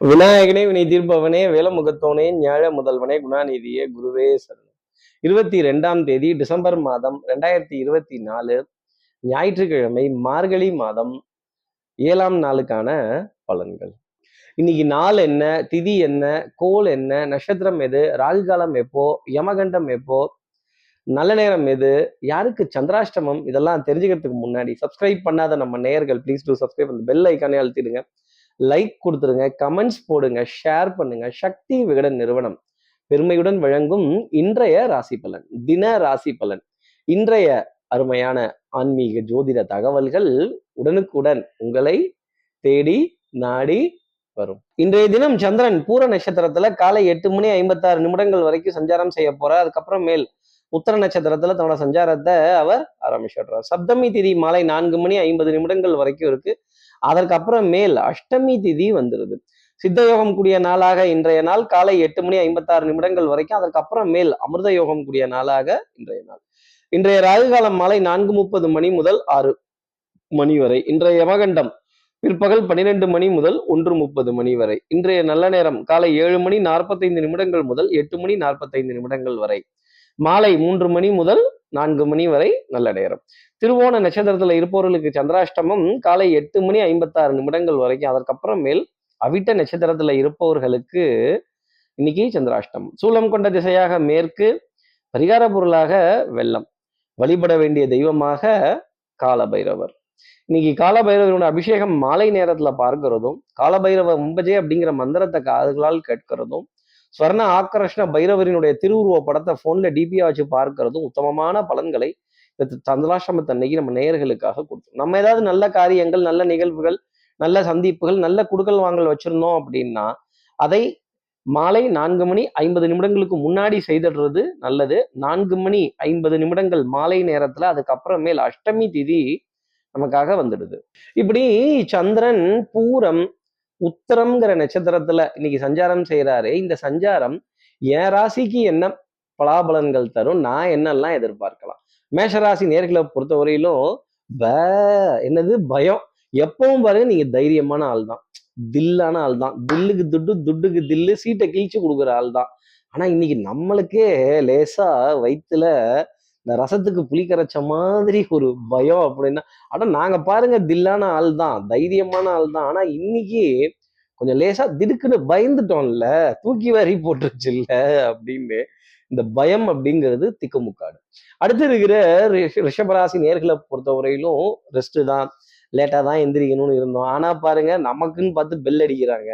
விநாயகனே வினை தீர்ப்பவனே வேலமுகத்தோனே ஞாழ முதல்வனே குணாநிதியே குருவே சரணம். இருபத்தி ரெண்டாம் தேதி டிசம்பர் மாதம் ரெண்டாயிரத்தி இருபத்தி நாலு ஞாயிற்றுக்கிழமை மார்கழி மாதம் ஏழாம் நாளுக்கான பலன்கள். இன்னைக்கு நாள் என்ன திதி என்ன கோல் என்ன நட்சத்திரம் எது ராகுகாலம் எப்போ யமகண்டம் எப்போ நல்ல நேரம் எது யாருக்கு சந்திராஷ்டமம் இதெல்லாம் தெரிஞ்சுக்கிறதுக்கு முன்னாடி சப்ஸ்கிரைப் பண்ணாத நம்ம நேயர்கள் ப்ளீஸ் டூ சப்ஸ்கிரைப் அந்த பெல் ஐக்கானே அழுத்திடுங்க. லைக் கொடுத்துருங்க கமெண்ட்ஸ் போடுங்க ஷேர் பண்ணுங்க. சக்தி விகடன் நிறுவனம். பெருமையுடன் வழங்கும் இன்றைய ராசி பலன் தின ராசி பலன். இன்றைய அருமையான ஆன்மீக ஜோதிட தகவல்கள் உடனுக்குடன் உங்களை தேடி நாடி வரும். இன்றைய தினம் சந்திரன் பூர நட்சத்திரத்துல காலை எட்டு மணி ஐம்பத்தாறு நிமிடங்கள் வரைக்கும் சஞ்சாரம் செய்ய போறார். அதுக்கப்புறம் மேல் உத்தர நட்சத்திரத்துல தன்னோட சஞ்சாரத்தை அவர் ஆரம்பிச்சிடுறார். சப்தமி திதி மாலை நான்கு மணி ஐம்பது நிமிடங்கள் வரைக்கும் இருக்கு. அதற்கப்புறம் மேல் அஷ்டமி திதி வந்துருது. சித்தயோகம் கூடிய நாளாக இன்றைய நாள் காலை எட்டு மணி ஐம்பத்தாறு நிமிடங்கள் வரைக்கும் அதற்கப்புறம் மேல் அமிர்த யோகம் கூடிய நாளாக இன்றைய நாள். இன்றைய ராகு காலம் மாலை நான்கு முப்பது மணி முதல் ஆறு மணி வரை. இன்றைய யமகண்டம் பிற்பகல் பன்னிரெண்டு மணி முதல் ஒன்று முப்பது மணி வரை. இன்றைய நல்ல நேரம் காலை ஏழு மணி நாற்பத்தைந்து நிமிடங்கள் முதல் எட்டு மணி நாற்பத்தைந்து நிமிடங்கள் வரை. மாலை மூன்று மணி முதல் நான்கு மணி வரை நல்ல நேரம். திருவோண நட்சத்திரத்துல இருப்பவர்களுக்கு சந்திராஷ்டமம் காலை எட்டு மணி ஐம்பத்தாறு நிமிடங்கள் வரைக்கும். அதற்கப்புறம் மேல் அவிட்ட நட்சத்திரத்துல இருப்பவர்களுக்கு இன்னைக்கு சந்திராஷ்டமம். சூலம் கொண்ட திசையாக மேற்கு பரிகார பொருளாக வெள்ளம். வழிபட வேண்டிய தெய்வமாக காலபைரவர். இன்னைக்கு காலபைரவரோட அபிஷேகம் மாலை நேரத்துல பார்க்கிறதும் காலபைரவ மும்பஜே அப்படிங்கிற மந்திரத்தை காதுகளால் கேட்கிறதும் ஸ்வர்ண ஆக்கர்ஷ்ண பைரவரினுடைய திருவுருவ படத்தை ஃபோனில் டிபியா வச்சு பார்க்கறதும் உத்தமமான பலன்களை இந்த அன்னைக்கு நம்ம நேயர்களுக்காக கொடுத்தோம். நம்ம ஏதாவது நல்ல காரியங்கள் நல்ல நிகழ்வுகள் நல்ல சந்திப்புகள் நல்ல குடுக்கல் வாங்கல் வச்சிருந்தோம் அப்படின்னா அதை மாலை நான்கு மணி ஐம்பது நிமிடங்களுக்கு முன்னாடி செய்திடுறது நல்லது. நான்கு மணி ஐம்பது நிமிடங்கள் மாலை நேரத்துல அதுக்கப்புறமேல் அஷ்டமி திதி நமக்காக வந்துடுது. இப்படி சந்திரன் பூரம் உத்தரம்ங்கிற நட்சத்திரத்துல இன்னைக்கு சஞ்சாரம் செய்கிறாரு இந்த சஞ்சாரம் என் ராசிக்கு என்ன பலாபலன்கள் தரும் நான் என்னெல்லாம் எதிர்பார்க்கலாம்? மேஷராசி நேர்களை பொறுத்தவரையிலும் ப என்னது? பயம். எப்பவும் பாருங்க நீங்க தைரியமான ஆள் தான் தில்லான ஆள் தான் தில்லுக்கு துட்டு துட்டுக்கு தில்லு சீட்டை கிழிச்சு கொடுக்குற ஆள் தான் ஆனா இன்னைக்கு நம்மளுக்கே லேசா வயிற்றுல இந்த ரசத்துக்கு புளி கரைச்ச மாதிரி ஒரு பயம் அப்படின்னா ஆனா நாங்க பாருங்க தில்லான ஆள் தான் தைரியமான ஆள் தான். ஆனா இன்னைக்கு கொஞ்சம் லேசா திடுக்குன்னு பயந்துட்டோம்ல தூக்கி வாரி போட்டுருச்சு இல்ல அப்படின்னு இந்த பயம் அப்படிங்கிறது திக்குமுக்காடு. அடுத்து இருக்கிற ரிஷபராசி நேர்களை பொறுத்தவரையிலும் ரெஸ்ட் தான் லேட்டா தான் எந்திரிக்கணும்னு இருந்தோம். ஆனா பாருங்க நமக்குன்னு பார்த்து பெல் அடிக்கிறாங்க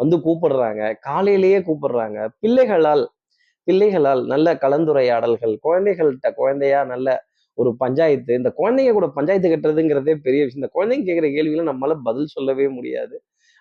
வந்து கூப்பிடுறாங்க காலையிலேயே கூப்பிடுறாங்க. பிள்ளைகளால் பிள்ளைகளால் நல்ல கலந்துரையாடல்கள் குழந்தைகள்கிட்ட குழந்தையா நல்ல ஒரு பஞ்சாயத்து இந்த குழந்தைங்க கூட பஞ்சாயத்து கட்டுறதுங்கிறதே பெரிய விஷயம். இந்த குழந்தைங்க கேட்குற கேள்விகளை நம்மளால பதில் சொல்லவே முடியாது.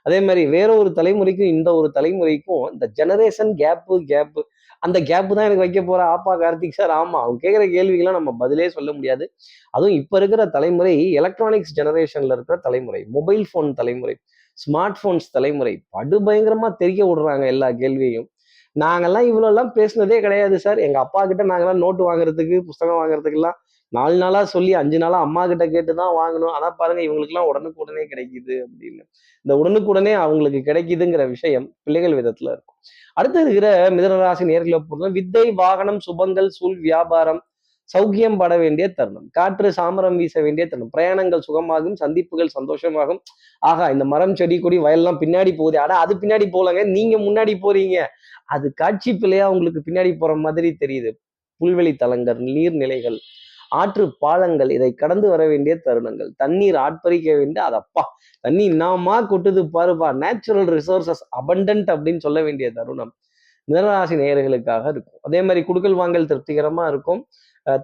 அதே மாதிரி வேற ஒரு தலைமுறைக்கும் இந்த ஒரு தலைமுறைக்கும் இந்த ஜெனரேஷன் கேப்பு கேப்பு அந்த கேப்பு தான் எனக்கு வைக்க போற ஆப்பா கார்த்திக் சார் ஆமா அவங்க கேட்குற கேள்விகள்லாம் நம்ம பதிலே சொல்ல முடியாது. அதுவும் இப்ப இருக்கிற தலைமுறை எலக்ட்ரானிக்ஸ் ஜெனரேஷன்ல இருக்கிற தலைமுறை மொபைல் ஃபோன் தலைமுறை ஸ்மார்ட் போன்ஸ் தலைமுறை படுபயங்கரமா தெரிய விடுறாங்க எல்லா கேள்வியும் நாங்கெல்லாம் இவ்வளோ எல்லாம் பேசுனதே கிடையாது சார். எங்க அப்பா கிட்ட நாங்கெல்லாம் நோட்டு வாங்குறதுக்கு புஸ்தகம் வாங்குறதுக்கெல்லாம் நாலு நாளா சொல்லி அஞ்சு நாளா அம்மா கிட்ட கேட்டு தான் வாங்கணும். ஆனா பாருங்க இவங்களுக்குலாம் உடனுக்குடனே கிடைக்குது அப்படின்னு. இந்த உடனுக்குடனே அவங்களுக்கு கிடைக்குதுங்கிற விஷயம் பிள்ளைகள் விதத்துல இருக்கும். அடுத்து இருக்கிற மிதனராசி நேர்களை பொறுத்தவரை வித்தை வாகனம் சுபங்கள் சூழ் வியாபாரம் சௌக்கியம் பட வேண்டிய தருணம். காற்று சாமரம் வீச வேண்டிய தருணம். பிரயாணங்கள் சுகமாகும் சந்திப்புகள் சந்தோஷமாகும். ஆகா இந்த மரம் செடி கொடி வயல்லாம் பின்னாடி போகுது. ஆனா அது பின்னாடி போகலங்க. நீங்க முன்னாடி போறீங்க. அது காட்சி பிள்ளையா உங்களுக்கு பின்னாடி போற மாதிரி தெரியுது. புல்வெளி தலங்கள் நீர்நிலைகள் ஆற்று பாலங்கள் இதை கடந்து வர வேண்டிய தருணங்கள். தண்ணீர் ஆட்பறிக்க வேண்டிய அதப்பா தண்ணி நாமா கொட்டுது பாருப்பா. நேச்சுரல் ரிசோர்சஸ் அபண்டன்ட் அப்படின்னு சொல்ல வேண்டிய தருணம். மிதனராசி நேயர்களுக்காக இருக்கும். அதே மாதிரி குடுக்கல் வாங்கல் திருப்திகரமா இருக்கும்.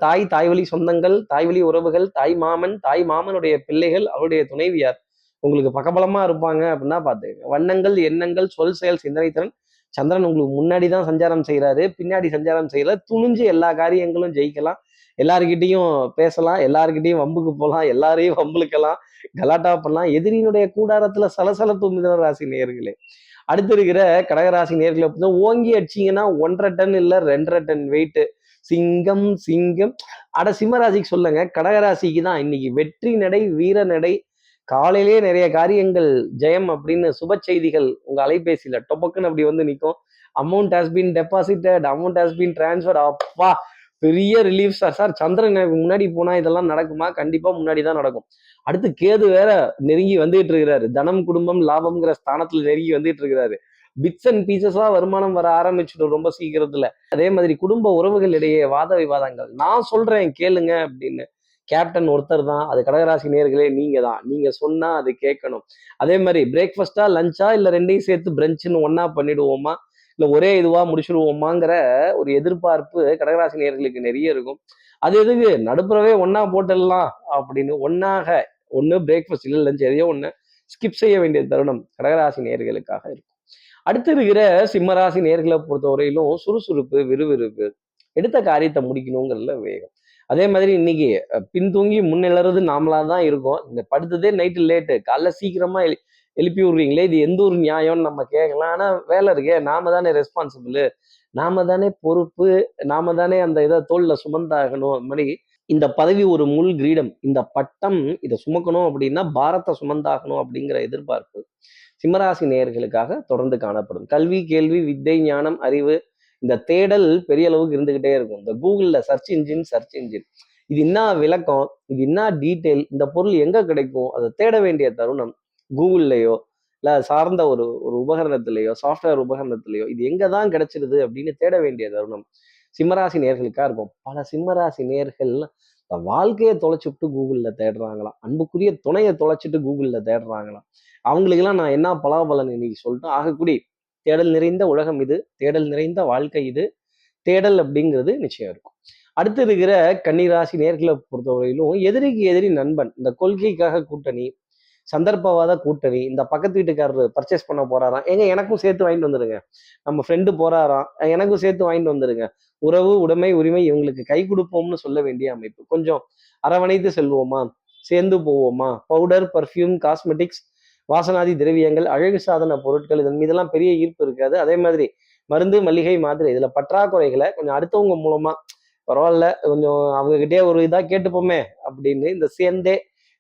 தாய் தாய் வழி சொந்தங்கள் தாய் வழி உறவுகள் தாய் மாமன் தாய் மாமனுடைய பிள்ளைகள் அவருடைய துணைவியார். உங்களுக்கு பக்கபலமா இருப்பாங்க அப்படின்னா பார்த்துக்கங்க. வண்ணங்கள் எண்ணங்கள் சொல் செயல் சிந்தனை திறன். சந்திரன் உங்களுக்கு முன்னாடி தான் சஞ்சாரம் செய்கிறாரு பின்னாடி சஞ்சாரம் செய்யல. துணிஞ்சு எல்லா காரியங்களும் ஜெயிக்கலாம். எல்லாருக்கிட்டையும் பேசலாம் எல்லாருக்கிட்டையும் வம்புக்கு போகலாம் எல்லாரையும் வம்புழுக்கலாம் கலாட்டா பண்ணலாம். எதிரியினுடைய கூடாரத்துல சலசலப்பு மிதன ராசி நேர்களே அடுத்து இருக்கிற கடகராசி நேர்களை ஓங்கி அடிச்சீங்கன்னா ஒன்றரை டன் இல்லை ரெண்டரை டன் வெயிட்டு சிங்கம் சிங்கம். அட சிம்மராசிக்கு சொல்லுங்க. கடகராசிக்கு தான் இன்னைக்கு வெற்றி நடை வீர நடை. காலையிலேயே நிறைய காரியங்கள் ஜெயம் அப்படின்னு சுப செய்திகள் உங்க அலைபேசியில டொபக்குன்னு அப்படி வந்து நிற்கும் amount has been deposited amount has been transfer அப்பா பெரிய ரிலீஃப் சார் சார் சந்திரன் எனக்கு முன்னாடி போனா இதெல்லாம் நடக்குமா? கண்டிப்பா முன்னாடி தான் நடக்கும். அடுத்து கேது வேற நெருங்கி வந்துட்டு இருக்கிறாரு. தனம் குடும்பம் லாபம்ங்கிற ஸ்தானத்துல நெருங்கி வந்துட்டு இருக்கிறாரு. பிட்ஸ் அண்ட் பீசஸாக வருமானம் வர ஆரம்பிச்சிடும் ரொம்ப சீக்கிரத்தில். அதே மாதிரி குடும்ப உறவுகள் இடையே வாத விவாதங்கள். நான் சொல்கிறேன் கேளுங்க அப்படின்னு. கேப்டன் ஒருத்தர் தான் அது கடகராசி நேர்களே நீங்கள் தான். நீங்கள் சொன்னால் அது கேட்கணும். அதே மாதிரி பிரேக்ஃபாஸ்டா லஞ்சா இல்லை ரெண்டையும் சேர்த்து பிரஞ்சுன்னு ஒன்றா பண்ணிடுவோமா? இல்லை ஒரே இதுவாக முடிச்சிடுவோமாங்கிற ஒரு எதிர்பார்ப்பு கடகராசி நேர்களுக்கு நிறைய இருக்கும். அது எதுக்கு? நடுப்புறவே ஒன்றா போட்டுடலாம் அப்படின்னு. ஒன்றாக ஒன்று பிரேக்ஃபாஸ்ட் இல்லை லஞ்ச் எதையோ ஒன்று ஸ்கிப் செய்ய வேண்டிய தருணம் கடகராசி நேர்களுக்காக இருக்கும். அடுத்து இருக்கிற சிம்மராசி நேர்களை பொறுத்தவரையிலும் சுறுசுறுப்பு விறுவிறுப்பு எடுத்த காரியத்தை முடிக்கணுங்கிறதுல வேகம். அதே மாதிரி இன்னைக்கு பின்தூங்கி முன்னிலறது நாமளாக தான் இருக்கும். இந்த படுத்ததே நைட்டு லேட்டு காலைல சீக்கிரமா எழு- எழுப்பி விடுறீங்களே இது எந்த ஒரு நியாயம்னு நம்ம கேட்கலாம். ஆனால் வேலை இருக்கே நாம தானே ரெஸ்பான்சிபிள் நாம தானே பொறுப்பு நாம தானே அந்த இதை தோல்ல சுமந்தாகணும். அது மாதிரி இந்த பதவி ஒரு முள் கிரீடம் இந்த பட்டம் இதை சுமக்கணும் அப்படின்னா பாரத்தை சுமந்தாகணும் அப்படிங்கிற எதிர்பார்ப்பு சிம்மராசி நேயர்களுக்காக தொடர்ந்து காணப்படும். கல்வி கேள்வி வித்தை ஞானம் அறிவு இந்த தேடல் பெரிய அளவுக்கு இருந்துகிட்டே இருக்கும். இந்த கூகுளில் சர்ச் இன்ஜின் சர்ச் இன்ஜின் இது என்ன விளக்கம்? இது என்ன டீட்டெயில் இந்த பொருள் எங்கே கிடைக்கும்? அதை தேட வேண்டிய தருணம் கூகுள்லையோ இல்லை சார்ந்த ஒரு ஒரு உபகரணத்திலேயோ சாஃப்ட்வேர் உபகரணத்திலேயோ இது எங்கே தான் கிடைச்சிருது அப்படின்னு தேட வேண்டிய தருணம் சிம்மராசி நேர்களுக்காக இருக்கும். பல சிம்மராசி நேர்கள் இந்த வாழ்க்கையை தொலைச்சிவிட்டு கூகுளில் தேடுறாங்களாம். அன்புக்குரிய துணையை தொலைச்சிட்டு கூகுளில் தேடுறாங்களாம். அவங்களுக்கெல்லாம் நான் என்ன பலாபலன் இன்னைக்கு சொல்லிட்டு ஆகக்கூடி தேடல் நிறைந்த உலகம் இது தேடல் நிறைந்த வாழ்க்கை இது தேடல் அப்படிங்கிறது நிச்சயம் இருக்கும். அடுத்து இருக்கிற கன்னிராசி நேர்களை பொறுத்தவரையிலும் எதிரிக்கு எதிரி நண்பன் இந்த கொள்கைக்காக கூட்டணி சந்தர்ப்பவாத கூட்டணி இந்த பக்கத்து வீட்டுக்காரர் பர்ச்சேஸ் பண்ண போறாராம். எங்க எனக்கும் சேர்த்து வாங்கிட்டு வந்துருங்க. நம்ம ஃப்ரெண்டு போறாராம். எனக்கும் சேர்த்து வாங்கிட்டு வந்துருங்க. உறவு உடைமை உரிமை இவங்களுக்கு கை கொடுப்போம்னு சொல்ல வேண்டிய அமைப்பு. கொஞ்சம் அரவணைத்து செல்வோமா? சேர்ந்து போவோமா? பவுடர் பர்ஃப்யூம் காஸ்மெட்டிக்ஸ் வாசனாதி திரவியங்கள் அழகு சாதன பொருட்கள் இதன் மீதெல்லாம் பெரிய ஈர்ப்பு இருக்காது. அதே மாதிரி மருந்து மளிகை மாதிரி இதுல பற்றாக்குறைகளை கொஞ்சம் அடுத்தவங்க மூலமா பரவாயில்ல கொஞ்சம் அவங்ககிட்டயே ஒரு இதா கேட்டுப்போமே அப்படின்னு இந்த சேர்ந்தே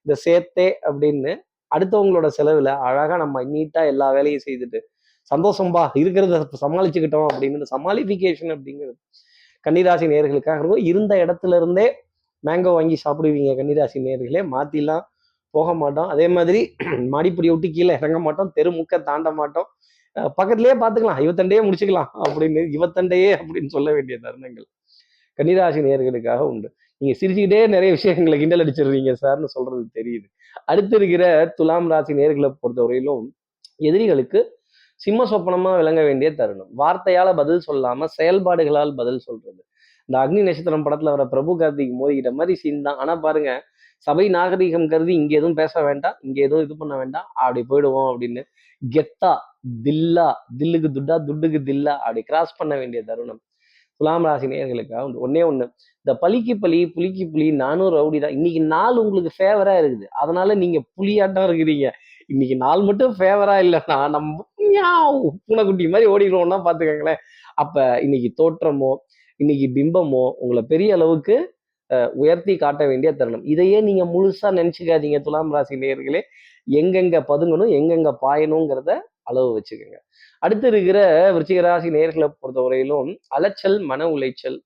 இந்த சேர்த்தே அப்படின்னு அடுத்தவங்களோட செலவுல அழகா நம்ம நீட்டா எல்லா வேலையும் செய்துட்டு சந்தோஷம்பா இருக்கிறத சமாளிச்சுக்கிட்டோம் அப்படின்னு சமாளிஃபிகேஷன் அப்படிங்கிறது கன்னிராசி நேர்களுக்காக இருக்கும். இருந்த இடத்துல இருந்தே மேங்கோ வாங்கி சாப்பிடுவீங்க கன்னிராசி நேர்களே. மாத்திலாம் போக மாட்டோம். அதே மாதிரி மாடிப்படியை விட்டு கீழே இறங்க மாட்டோம். தெரு முக்கை தாண்ட மாட்டோம். அஹ் பார்த்துக்கலாம் இவத்தண்டையே முடிச்சுக்கலாம் அப்படின்னு இவத்தண்டையே அப்படின்னு சொல்ல வேண்டிய தருணங்கள் கன்னிராசி நேர்களுக்காக உண்டு. நீங்க சிரிச்சுக்கிட்டே நிறைய விஷயங்களை கிண்டல் அடிச்சிடுறீங்க சார்னு சொல்றது தெரியுது. அடுத்து இருக்கிற துலாம் ராசி நேர்களை பொறுத்தவரையிலும் எதிரிகளுக்கு சிம்ம சொப்பனமா விளங்க வேண்டிய தருணம். வார்த்தையால பதில் சொல்லாம செயல்பாடுகளால் பதில் சொல்றது. இந்த அக்னி நட்சத்திரம் படத்துல வர பிரபு கார்த்திக் மோதிக்கிட்ட மாதிரி சீன் தான். ஆனா பாருங்க சபை நாகரீகம் கருதி இங்க எதுவும் பேச வேண்டாம் இங்க எதுவும் இது பண்ண வேண்டாம் அப்படி போயிடுவோம் அப்படின்னு கெத்தா தில்லா தில்லுக்கு துட்டா துட்டுக்கு தில்லா அப்படி கிராஸ் பண்ண வேண்டிய தருணம். துலாம் ராசி நேர்களுக்காக உண்டு. ஒன்னே ஒன்று இந்த பலிக்கு பலி புளிக்கு புலி நானும் ரவுடி தான். இன்னைக்கு நாள் உங்களுக்கு ஃபேவரா இருக்குது. அதனால நீங்க புலியாட்டம் இருக்கிறீங்க. இன்னைக்கு நாள் மட்டும் ஃபேவரா இல்லைன்னா நம்ம பூனைக்குட்டி மாதிரி ஓடிடுவோம்னா பாத்துக்கோங்களேன் அப்ப இன்னைக்கு தோற்றமோ இன்னைக்கு பிம்பமோ உங்களை பெரிய அளவுக்கு உயர்த்தி காட்ட வேண்டிய தருணம். இதையே நீங்க முழுசா நினைச்சுக்காதீங்க துலாம் ராசி நேயர்களே. எங்கெங்க பதுங்கணும் எங்கெங்க பாயணுங்கிறத அளவு வச்சுக்கோங்க. அடுத்து இருக்கிற விருச்சிகராசி நேர்களை பொறுத்தவரையிலும் அலைச்சல் மன உளைச்சல்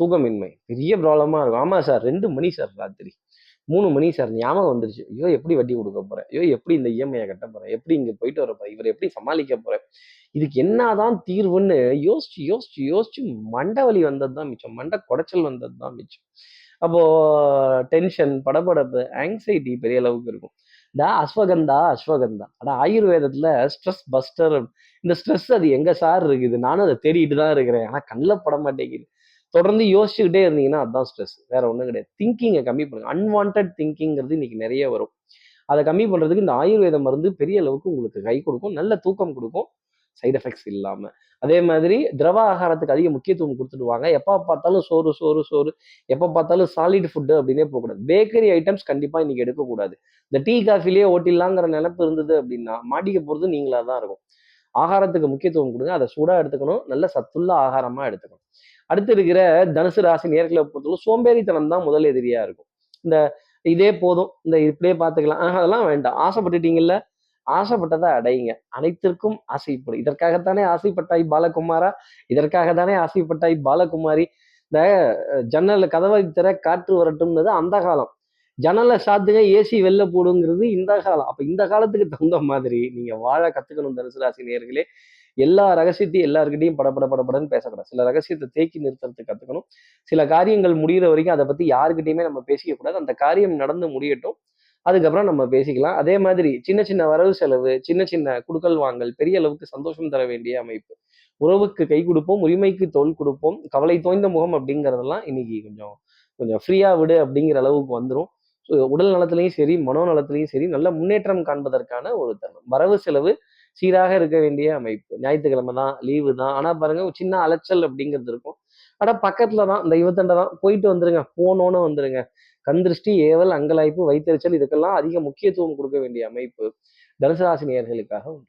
தூக்கமின்மை. பெரிய ப்ராப்ளமாக இருக்கும். ஆமாம் சார் ரெண்டு மணி சார் ராத்திரி. மூணு மணி சார் ஞாபகம் வந்துருச்சு. ஐயோ எப்படி வட்டி கொடுக்க போறேன்? ஐயோ எப்படி இந்த இஎம்ஐயை கட்ட போறேன்? எப்படி இங்க போயிட்டு வர போறேன்? இவர் எப்படி சமாளிக்க போறேன்? இதுக்கு என்னதான் தீர்வுன்னு யோசிச்சு யோசிச்சு யோசிச்சு மண்டை வலி வந்தது தான் மிச்சம். மண்டை குடைச்சல் வந்தது தான் மிச்சம். அப்போ டென்ஷன் படபடப்பு ஆங்ஸைட்டி பெரிய அளவுக்கு இருக்கும். இந்த அஸ்வகந்தா அஸ்வகந்தா. ஆனால் ஆயுர்வேதத்தில் ஸ்ட்ரெஸ் பஸ்டர் இந்த ஸ்ட்ரெஸ் அது எங்கே சார் இருக்குது? நானும் அதை தேடிட்டு தான் இருக்கிறேன். ஆனால் கண்ணில் பட மாட்டேங்குது. தொடர்ந்து யோசிச்சுக்கிட்டே இருந்தீங்கன்னா அதுதான் ஸ்ட்ரெஸ் வேற ஒன்றும் கிடையாது. திங்கிங்கை கம்மி பண்ணுங்க. அன்வான்ட் திங்கிங்கிறது இன்னைக்கு நிறைய வரும். அதை கம்மி பண்ணுறதுக்கு இந்த ஆயுர்வேத மருந்து பெரிய அளவுக்கு உங்களுக்கு கை கொடுக்கும். நல்ல தூக்கம் கொடுக்கும். சைடு எஃபெக்ட்ஸ் இல்லாமல் அதே மாதிரி திரவ ஆகாரத்துக்கு அதிக முக்கியத்துவம் கொடுத்துடுவாங்க. எப்போ பார்த்தாலும் சோறு சோறு சோறு. எப்போ பார்த்தாலும் சாலிட் ஃபுட்டு அப்படின்னே போகக்கூடாது. பேக்கரி ஐட்டம்ஸ் கண்டிப்பாக இன்னைக்கு எடுக்கக்கூடாது. இந்த டீ காஃபிலேயே ஓட்டிடலாங்கிற நினைப்பு இருந்தது அப்படின்னா மாட்டிக்க போகிறது நீங்களாக தான் இருக்கும். ஆகாரத்துக்கு முக்கியத்துவம் கொடுங்க. அதை சூடாக எடுத்துக்கணும். நல்ல சத்துள்ள ஆகாரமாக எடுத்துக்கணும். அடுத்து இருக்கிற தனுசு ராசி நேர்களை பொறுத்தவரை சோம்பேறித்தனம் தான் முதல் எதிரியாக இருக்கும். இந்த இதே போதும். இந்த இப்படியே பார்த்துக்கலாம். அதெல்லாம் வேண்டாம். ஆசைப்பட்டுட்டீங்கல்ல? ஆசைப்பட்டதை அடையுங்க. அனைத்திற்கும் ஆசைப்படு. இதற்காகத்தானே ஆசைப்பட்டாய் பாலகுமாரா? இதற்காக தானே ஆசைப்பட்டாய் பாலகுமாரி? இந்த ஜன்னல் ஜன்னல்ல கதவை திற காற்று வரட்டும்னது அந்த காலம். ஜன்னலை சாத்துங்க ஏசி வெளில போடுங்கிறது இந்த காலம். அப்ப இந்த காலத்துக்கு தகுந்த மாதிரி நீங்க வாழ கத்துக்கணும் தனுசு ராசி நேர்களே எல்லா ரகசியத்தையும் எல்லாருக்கிட்டையும் படபட படபடன்னு பேசக்கூடாது. சில ரகசியத்தை தேக்கி நிறுத்துறதுக்கு கத்துக்கணும். சில காரியங்கள் முடிகிற வரைக்கும் அதை பத்தி யாருக்கிட்டையுமே நம்ம பேசிக்க கூடாது அந்த காரியம் நடந்து முடியட்டும். அதுக்கப்புறம் நம்ம பேசிக்கலாம். அதே மாதிரி சின்ன சின்ன வரவு செலவு சின்ன சின்ன குடுக்கல் வாங்கல் பெரிய அளவுக்கு சந்தோஷம் தர வேண்டிய அமைப்பு. உறவுக்கு கை கொடுப்போம் உரிமைக்கு தோல் கொடுப்போம் கவலை தோய்ந்த முகம் அப்படிங்கிறதெல்லாம் இன்னைக்கு கொஞ்சம் கொஞ்சம் ஃப்ரீயா விடு அப்படிங்கிற அளவுக்கு வந்துடும் உடல் நலத்திலையும் சரி மனோ நலத்திலையும் சரி நல்ல முன்னேற்றம் காண்பதற்கான ஒரு தருணம். வரவு செலவு சீராக இருக்க வேண்டிய அமைப்பு. ஞாயிற்றுக்கிழமை தான் லீவு தான். ஆனால் பாருங்க சின்ன அலைச்சல் அப்படிங்கிறது இருக்கும். ஆனால் பக்கத்துல தான் இந்த இவத்தண்டை தான் போயிட்டு வந்துருங்க போனோன்னு வந்துருங்க. கந்திருஷ்டி ஏவல் அங்கலாய்ப்பு வைத்தறிச்சல் இதுக்கெல்லாம் அதிக முக்கியத்துவம் கொடுக்க வேண்டிய அமைப்பு தனுசு ராசி நேர்களுக்காக உண்டு.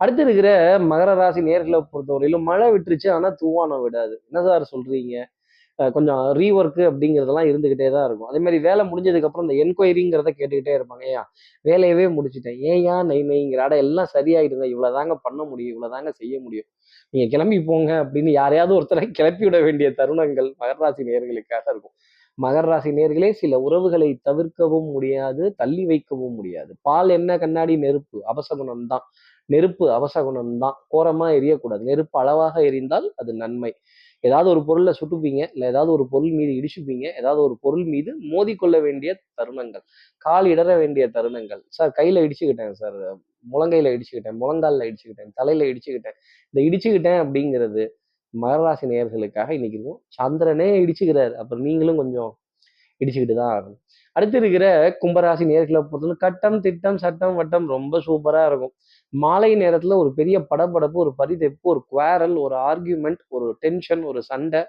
அடுத்து இருக்கிற மகர ராசி நேர்களை பொறுத்தவரையிலும் மழை விட்டுருச்சு ஆனால் தூவானம் விடாது. என்ன சார் சொல்றீங்க? கொஞ்சம் ரீஒர்க்கு அப்படிங்கிறதெல்லாம் இருந்துகிட்டே தான் இருக்கும். அதே மாதிரி வேலை முடிஞ்சதுக்கு அப்புறம் இந்த என்கொயரிங்கிறத கேட்டுக்கிட்டே இருப்பாங்க ஏன் வேலையவே முடிச்சிட்டேன். ஏயா நெய் நெய்ங்கிற அட எல்லாம் சரியாயிடுங்க. இவ்வளவுதாங்க பண்ண முடியும். இவ்வளவுதாங்க செய்ய முடியும். நீங்க கிளம்பி போங்க அப்படின்னு யாரையாவது ஒருத்தரை கிளப்பி விட வேண்டிய தருணங்கள் மகராசி நேர்களுக்காக இருக்கும். மகர ராசி நேர்களே சில உறவுகளை தவிர்க்கவும் முடியாது தள்ளி வைக்கவும் முடியாது. பால் என்ன கண்ணாடி? நெருப்பு. அவசகுணம் தான். நெருப்பு அவசகுணம் தான். கோரமா எரியக்கூடாது. நெருப்பு அளவாக எரிந்தால் அது நன்மை. ஏதாவது ஒரு பொருளை சுட்டுப்பீங்க இல்லை ஏதாவது ஒரு பொருள் மீது இடிச்சுப்பீங்க ஏதாவது ஒரு பொருள் மீது மோதிக்கொள்ள வேண்டிய தருணங்கள். கால் இடற வேண்டிய தருணங்கள். சார் கையில் இடிச்சுக்கிட்டேன் சார். முழங்கையில் இடிச்சுக்கிட்டேன். முழங்கால்ல இடிச்சுக்கிட்டேன். தலையில இடிச்சுக்கிட்டேன். இந்த இடிச்சுக்கிட்டேன் அப்படிங்கிறது மகராசி நேயர்களுக்காக இன்னைக்கு இருக்கும். சந்திரனே இடிச்சுக்கிறார். அப்புறம் நீங்களும் கொஞ்சம் இடிச்சுக்கிட்டு தான் ஆகணும். அடுத்து இருக்கிற கும்பராசி நேர்களை பொறுத்தவரை கட்டம் திட்டம் சட்டம் வட்டம் ரொம்ப சூப்பராக இருக்கும். மாலை நேரத்தில் ஒரு பெரிய படபடப்பு ஒரு பரிதெப்பு ஒரு குவாரல் ஒரு ஆர்கியூமெண்ட் ஒரு டென்ஷன் ஒரு சண்டை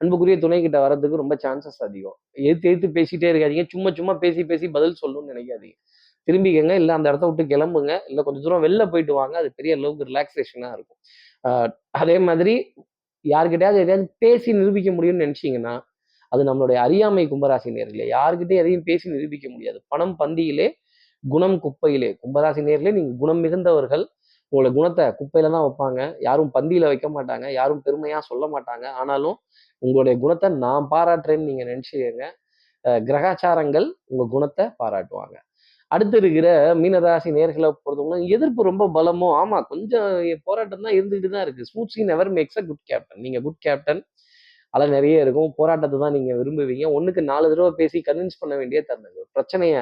அன்புக்குரிய துணை கிட்ட வர்றதுக்கு ரொம்ப சான்சஸ் அதிகம். எதிர்த்து எதிர்த்து பேசிட்டே இருக்காதீங்க. சும்மா சும்மா பேசி பேசி பதில் சொல்லணும்னு நினைக்காதீங்க. திரும்பிக்கங்க இல்லை அந்த இடத்த விட்டு கிளம்புங்க. இல்லை கொஞ்சம் தூரம் வெளில போயிட்டு வாங்க. அது பெரிய அளவுக்கு ரிலாக்ஸேஷனாக இருக்கும். அதே மாதிரி யார்கிட்டயாவது எதையாவது பேசி நிரூபிக்க முடியும்னு நினச்சிங்கன்னா அது நம்மளுடைய அறியாமை கும்பராசி நேர்களே. யார்கிட்டயும் எதையும் பேசி நிரூபிக்க முடியாது. பணம் பந்தியிலே குணம் குப்பையிலே. கும்பராசி நேர்களே நீங்கள் குணம் மிகுந்தவர்கள். உங்களோட குணத்தை குப்பையில தான் வைப்பாங்க. யாரும் பந்தியில வைக்க மாட்டாங்க. யாரும் பெருமையாக சொல்ல மாட்டாங்க. ஆனாலும் உங்களுடைய குணத்தை நான் பாராட்டுறேன்னு நீங்கள் நினச்சிக்கங்க. கிரகாச்சாரங்கள் உங்கள் குணத்தை பாராட்டுவாங்க. அடுத்து இருக்கிற மீனராசி நேர்களை பொறுத்தவங்களும் எதிர்ப்பு ரொம்ப பலமோ ஆமா கொஞ்சம் போராட்டம் தான் இருந்துகிட்டு தான் இருக்கு. Smooth sea never makes a good captain நீங்க குட் கேப்டன் அதெல்லாம் நிறைய இருக்கும். போராட்டத்தை தான் நீங்க விரும்புவீங்க. ஒண்ணுக்கு நாலு தடவை பேசி கன்வின்ஸ் பண்ண வேண்டிய தருணங்கள் பிரச்சனைய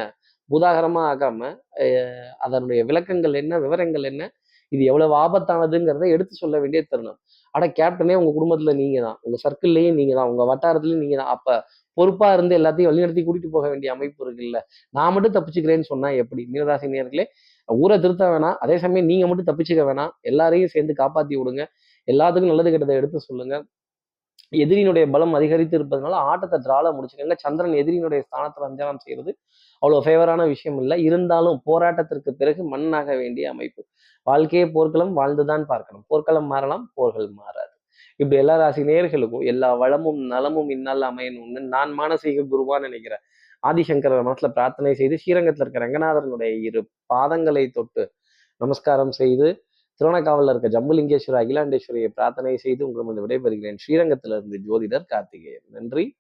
பூதாகரமா ஆகாம அதனுடைய விளக்கங்கள் என்ன விவரங்கள் என்ன இது எவ்வளவு ஆபத்தானதுங்கிறத எடுத்து சொல்ல வேண்டிய தருணம். ஆனால் கேப்டனே உங்க குடும்பத்துல நீங்க தான் உங்க சர்க்கிள்லயும் நீங்க தான் உங்க வட்டாரத்துலயும் நீங்க தான் அப்ப பொறுப்பாக இருந்து எல்லாத்தையும் வழிநடத்தி கூட்டிட்டு போக வேண்டிய அமைப்பு இருக்குல்ல நான் மட்டும் தப்பிச்சுக்கிறேன்னு சொன்னால் எப்படி? மீனராசி நேர்களே ஊரை திருத்த வேணாம். அதே சமயம் நீங்கள் மட்டும் தப்பிச்சுக்க வேணாம். எல்லாரையும் சேர்ந்து காப்பாற்றி விடுங்க. எல்லாத்துக்கும் நல்லது கெட்டதை எடுத்து சொல்லுங்கள் எதிரியினுடைய பலம் அதிகரித்து இருப்பதனால ஆட்டத்தை டிரால முடிச்சுக்கோங்க. சந்திரன் எதிரியினுடைய ஸ்தானத்தில் சஞ்சாரம் செய்வது அவ்வளோ ஃபேவரான விஷயம் இல்லை. இருந்தாலும் போராட்டத்திற்கு பிறகு மண்ணாக வேண்டிய அமைப்பு. வாழ்க்கையே போர்க்களம் வாழ்ந்துதான் பார்க்கணும். போர்க்களம் மாறலாம் போர்கள் மாறாது. இப்படி எல்லா ராசி நேர்களுக்கும் எல்லா வளமும் நலமும் இன்னால் அமையணும்னு நான் மானசீக குருவான்னு நினைக்கிறேன். ஆதிசங்கர மனசுல பிரார்த்தனை செய்து ஸ்ரீரங்கத்துல இருக்க ரங்கநாதரனுடைய இரு பாதங்களை தொட்டு நமஸ்காரம் செய்து திருவண்ணாக்காவலில் இருக்க ஜம்புலிங்கேஸ்வரர் அகிலாண்டேஸ்வரியை பிரார்த்தனை செய்து உங்களிடம் விடைபெறுகிறேன். ஸ்ரீரங்கத்திலிருந்து ஜோதிடர் கார்த்திகேயன். நன்றி.